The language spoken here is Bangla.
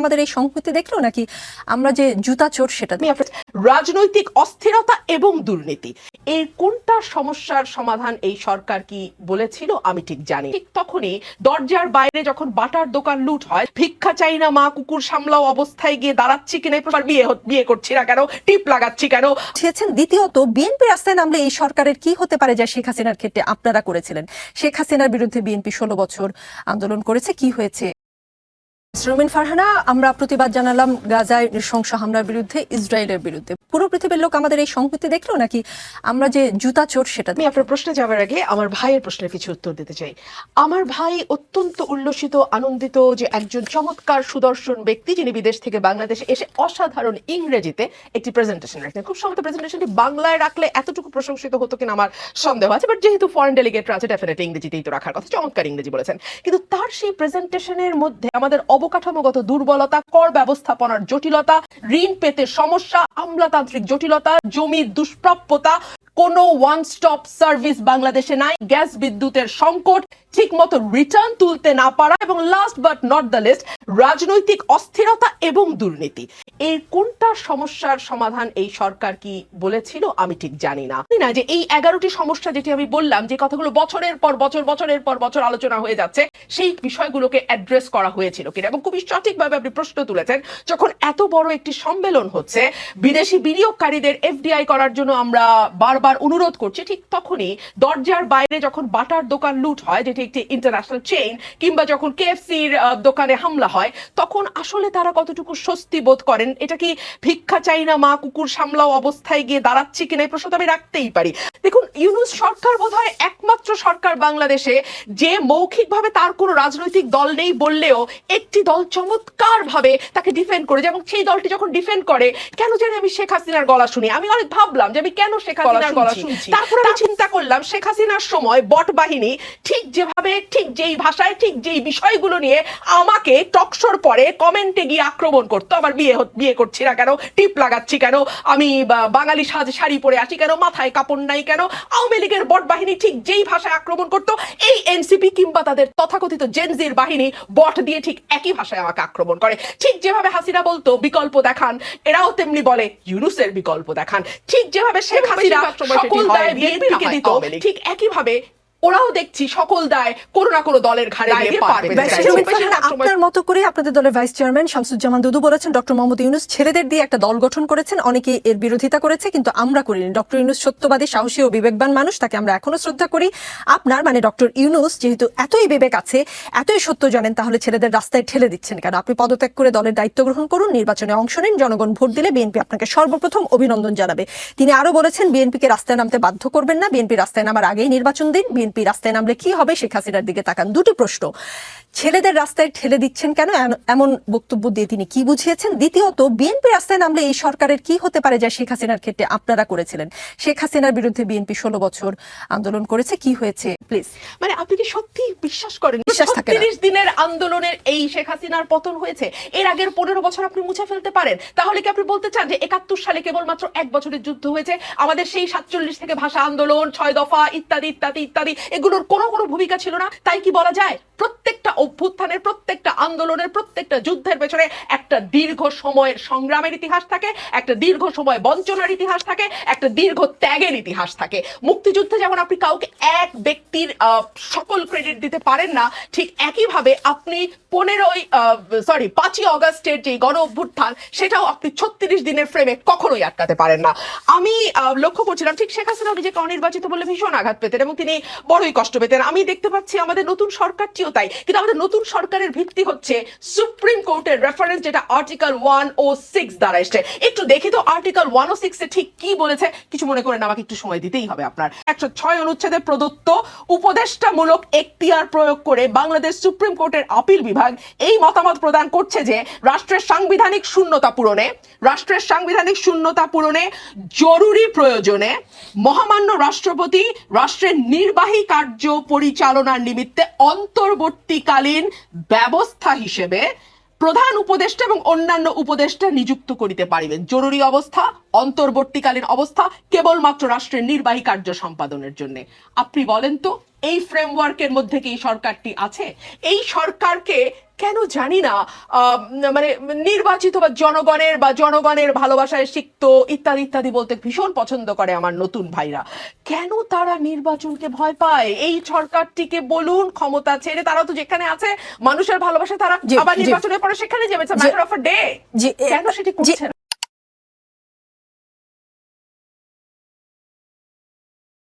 আমাদের এই সংহতি দেখল নাকি আমরা যে জুতা চোর সেটা রাজনৈতিক অস্থিরতা এবং দুর্নীতি এর কোনটা সমস্যার সমাধান এই সরকার কি বলেছিল আমি ঠিক জানি ঠিক তখনই দরজার বাইরে যখন বাটার দোকান লুট হয় ভিক্ষা চাই না মা কুকুর সামলাও অবস্থায় গিয়ে দাঁড়াচ্ছি কিনা প্রকার বিয়ে বিয়ে করছি না কেন টিপ লাগাচ্ছি কেন? বুঝিয়েছেন দ্বিতীয়ত বিএনপি রাস্তায় নামলে এই সরকারের কি হতে পারে যা শেখ হাসিনার ক্ষেত্রে আপনারা করেছিলেন? শেখ হাসিনার বিরুদ্ধে বিএনপি ষোলো বছর আন্দোলন করেছে কি হয়েছে? শ্রমিন ফারহানা আমরা প্রতিবাদ জানালাম গাজায় নৃশংস হামলার বিরুদ্ধে, ইসরায়েলের বিরুদ্ধে। পুরো পৃথিবীর লোক আমাদের এই সংহতি দেখল নাকি আমরা যে জুতা চোর সেটা আমি আপনার প্রশ্নে যাওয়ার আগে আমার ভাইয়ের প্রশ্নের কিছু উত্তর দিতে চাই। আমার ভাই অত্যন্ত উল্লসিত, আনন্দিত যে একজন চমৎকার সুদর্শন ব্যক্তি যিনি বিদেশ থেকে বাংলাদেশে এসে অসাধারণ ইংরেজিতে একটি প্রেজেন্টেশন রাখতেন খুব সম্ভবত প্রেজেন্টেশনটি বাংলায় রাখলে এতটুকু প্রশংসিত হতো কিনা আমার সন্দেহ আছে বাট যেহেতু ফরেন ডেলিগেটরা আছে ডেফিনেটলি ইংরেজিতেই তো রাখার কথা, চমৎকার ইংরেজি বলেছেন। কিন্তু তার সেই প্রেজেন্টেশনের মধ্যে আমাদের অবকাঠামোগত দুর্বলতা কর ব্যবস্থাপনার জটিলতা ঋণ পেতে সমস্যা আমলাতান্ত্রিক জটিলতা জমির দুষ্প্রাপ্যতা কোনো ওয়ান স্টপ সার্ভিস বাংলাদেশে নাই। গ্যাস বিদ্যুতের সংকট ঠিক মতো রিটার্ন তুলতে না পারা এবং last but not the least রাজনৈতিক অস্থিরতা এবং দুর্নীতি। এর কোনটা সমস্যার সমাধান এই সরকার কি বলেছিল আমি ঠিক জানি না। না যে এই এগারোটি সমস্যা যেটি আমি বললাম, যে কথাগুলো বছরের পর বছর, বছরের পর বছর আলোচনা হয়ে যাচ্ছে, সেই বিষয়গুলোকে অ্যাড্রেস করা হয়েছিল কিনা এবং খুবই সঠিকভাবে আপনি প্রশ্ন তুলেছেন, যখন এত বড় একটি সম্মেলন হচ্ছে, বিদেশি বিনিয়োগকারীদের এফডিআই করার জন্য আমরা বারবার অনুরোধ করছি ঠিক তখনই দরজার বাইরে যখন বাটার দোকান লুট হয় যেটি একটি ইন্টারন্যাশনাল চেইন কিংবা যখন কেএফসির দোকানে হামলা হয় তখন আসলে তারা কতটুকু স্বস্তি বোধ করেন? এটা কি ভিক্ষা চাই না মা কুকুর সামলাও অবস্থায় গিয়ে দাঁড়াচ্ছি কিনা এই প্রশ্ন আমি রাখতেই পারি। দেখুন ইউনুস সরকার বোধহয় একমাত্র সরকার বাংলাদেশে যে মৌখিকভাবে তার কোনো রাজনৈতিক দল নেই বললেও একটি দল চমৎকার ভাবে তাকে ডিফেন্ড করে এবং সেই দলটি যখন ডিফেন্ড করে কেন জানি আমি শেখ হাসিনার গলা শুনি। আমি অনেক ভাবলাম যে আমি কেন শেখ হাসিনার গলা শুনছি। তারপরে আমি চিন্তা করলাম শেখ হাসিনার সময় বট বাহিনী ঠিক যেভাবে ঠিক যেই ভাষায় ঠিক যেই বিষয়গুলো নিয়ে আমাকে টকশোর পরে কমেন্টে গিয়ে আক্রমণ করতো। আমার বিয়ে বিয়ে করছি না কেন? টিপ লাগাচ্ছি কেন? আমি বাঙালি সাজ শাড়ি পরে আছি কেন? মাথায় কাপড় নাই কেন? আওয়ামী লীগের বট বাহিনী ঠিক যেই ভাষায় আক্রমণ করতো এই এনসিপি কিংবা তাদের তথাকথিত জেনজির বাহিনী বট দিয়ে ঠিক একই ভাষায় আমাকে আক্রমণ করে। ঠিক যেভাবে হাসিনা বলতো বিকল্প দেখান এরাও তেমনি বলে ইউনুসের বিকল্প দেখান। ঠিক যেভাবে শেখ হাসিনা সকল দায় বিএনপিকে দিত। ঠিক একইভাবে ওরাও দেখছি সকল দায় কোনো না কোনো দলের ঘাড়ে আপনার মতো করে আপনাদের দলের ভাইস চেয়ারম্যান শামসুজ্জামান দুদু বলেছেন ডক্টর মোহাম্মদ ইউনুস ছেলেদের দিয়ে একটা দল গঠন করেছেন অনেকে এর বিরোধিতা করেছে কিন্তু আমরা করিনি। ডক্টর ইউনুস সত্যবাদী সাহসী ও বিবেকবান মানুষ তাকে আমরা এখনও শ্রদ্ধা করি। আপনার মানে ডক্টর ইউনুস যেহেতু এতই বিবেক আছে এতই সত্য জানেন তাহলে ছেলেদের রাস্তায় ঠেলে দিচ্ছেন কেন? আপনি পদত্যাগ করে দলের দায়িত্ব গ্রহণ করুন নির্বাচনে অংশ নিন জনগণ ভোট দিলে বিএনপি আপনাকে সর্বপ্রথম অভিনন্দন জানাবে। তিনি আরও বলেছেন বিএনপিকে রাস্তায় নামতে বাধ্য করবেন না বিএনপি রাস্তায় নামার আগেই নির্বাচন দিন বিএনপি রাস্তায় নামলে কি হবে? শেখ হাসিনার দিকে তাকান। দুটি প্রশ্ন। ছেলেদের রাস্তায় ঠেলে দিচ্ছেন কেন? এমন বক্তব্য দিয়ে তিনি কি বুঝিয়েছেন? দ্বিতীয়ত বিএনপি রাস্তায় নামলে এই সরকারের কি হতে পারে যা শেখ হাসিনার ক্ষেত্রে আপনারা করেছিলেন? শেখ হাসিনার বিরুদ্ধে বিএনপি ষোলো বছর আন্দোলন করেছে কি হয়েছে? প্লিজ। মানে আপনি কি সত্যি বিশ্বাস করেন? বিশ্বাস থাকে তিরিশ দিনের আন্দোলনের এই শেখ হাসিনার পতন হয়েছে এর আগের পনেরো বছর আপনি মুছে ফেলতে পারেন। তাহলে কি আপনি বলতে চান যে একাত্তর সালে কেবলমাত্র এক বছরের যুদ্ধ হয়েছে আমাদের সেই সাতচল্লিশ থেকে ভাষা আন্দোলন ছয় দফা ইত্যাদি ইত্যাদি ইত্যাদি এগুলোর কোনো কোনো ভূমিকা ছিল না? তাই কি বলা যায়? প্রত্যেকটা অভ্যুত্থানের প্রত্যেকটা আন্দোলনের প্রত্যেকটা যুদ্ধের পেছনে একটা দীর্ঘ সময়ের সংগ্রামের ইতিহাস থাকে, একটা দীর্ঘ সময় বঞ্চনার ইতিহাস থাকে, একটা দীর্ঘ ত্যাগের ইতিহাস থাকে। মুক্তিযুদ্ধে যেমন আপনি কাউকে এক ব্যক্তির সকল ক্রেডিট দিতে পারেন না, ঠিক একইভাবে আপনি পনেরোই সরি পাঁচই অগস্টের যে গণ অভ্যুত্থান, সেটাও আপনি ছত্রিশ দিনের ফ্রেমে কখনোই আটকাতে পারেন না। আমি লক্ষ্য করছিলাম, ঠিক শেখ হাসিনা নিজেকে অনির্বাচিত বলে ভীষণ আঘাত পেতেন এবং তিনি বড়ই কষ্ট পেতেন। আমি দেখতে পাচ্ছি আমাদের নতুন সরকারটিও তাই, কিন্তু আমাদের নতুন সরকারের ভিত্তি হচ্ছে সুপ্রিম কোর্টের রেফারেন্স যেটা আর্টিকেল ওয়ান ও সিক্স দ্বারা এসছে। একটু দেখি তো আর্টিকেল ওয়ান ও সিক্সে ঠিক কি বলেছে, কিছু মনে করেন আমাকে একটু সময় দিতেই হবে আপনার। একশো ছয় অনুচ্ছেদে প্রদত্ত উপদেষ্টামূলক এখতিয়ার প্রয়োগ করে বাংলাদেশ সুপ্রিম কোর্টের আপিল বিভাগ এই মতামত প্রদান করছে যে, রাষ্ট্রের সাংবিধানিক শূন্যতা পূরণে, রাষ্ট্রের সাংবিধানিক শূন্যতা পূরণে জরুরি প্রয়োজনে মহামান্য রাষ্ট্রপতি রাষ্ট্রের নির্বাহী কার্য পরিচালনার নিমিত্তে অন্তর্বর্তীকালীন ব্যবস্থা হিসেবে প্রধান উপদেষ্টা এবং অন্যান্য উপদেষ্টা নিযুক্ত করিতে পারিবেন। জরুরি অবস্থা, অন্তর্বর্তীকালীন অবস্থা, কেবলমাত্র রাষ্ট্রের নির্বাহী কার্য সম্পাদনের জন্য। আপনি বলেন তো এই ফ্রেমওয়ার্কের মধ্যে কি সরকারটি আছে? এই সরকারকে কেন জানি না মানে নির্বাচিত বা জনগণের বা জনগণের ভালোবাসায় সিক্ত ইত্যাদি ইত্যাদি বলতে ভীষণ পছন্দ করে আমার নতুন ভাইরা। কেন তারা নির্বাচনকে ভয় পায়? এই সরকারটিকে বলুন ক্ষমতা ছেড়ে তারা তো যেখানে আছে মানুষের ভালোবাসা তারা আবার নির্বাচনের পরে সেখানে যাবে ম্যাটার অফ ডে কেন সেটি করছে?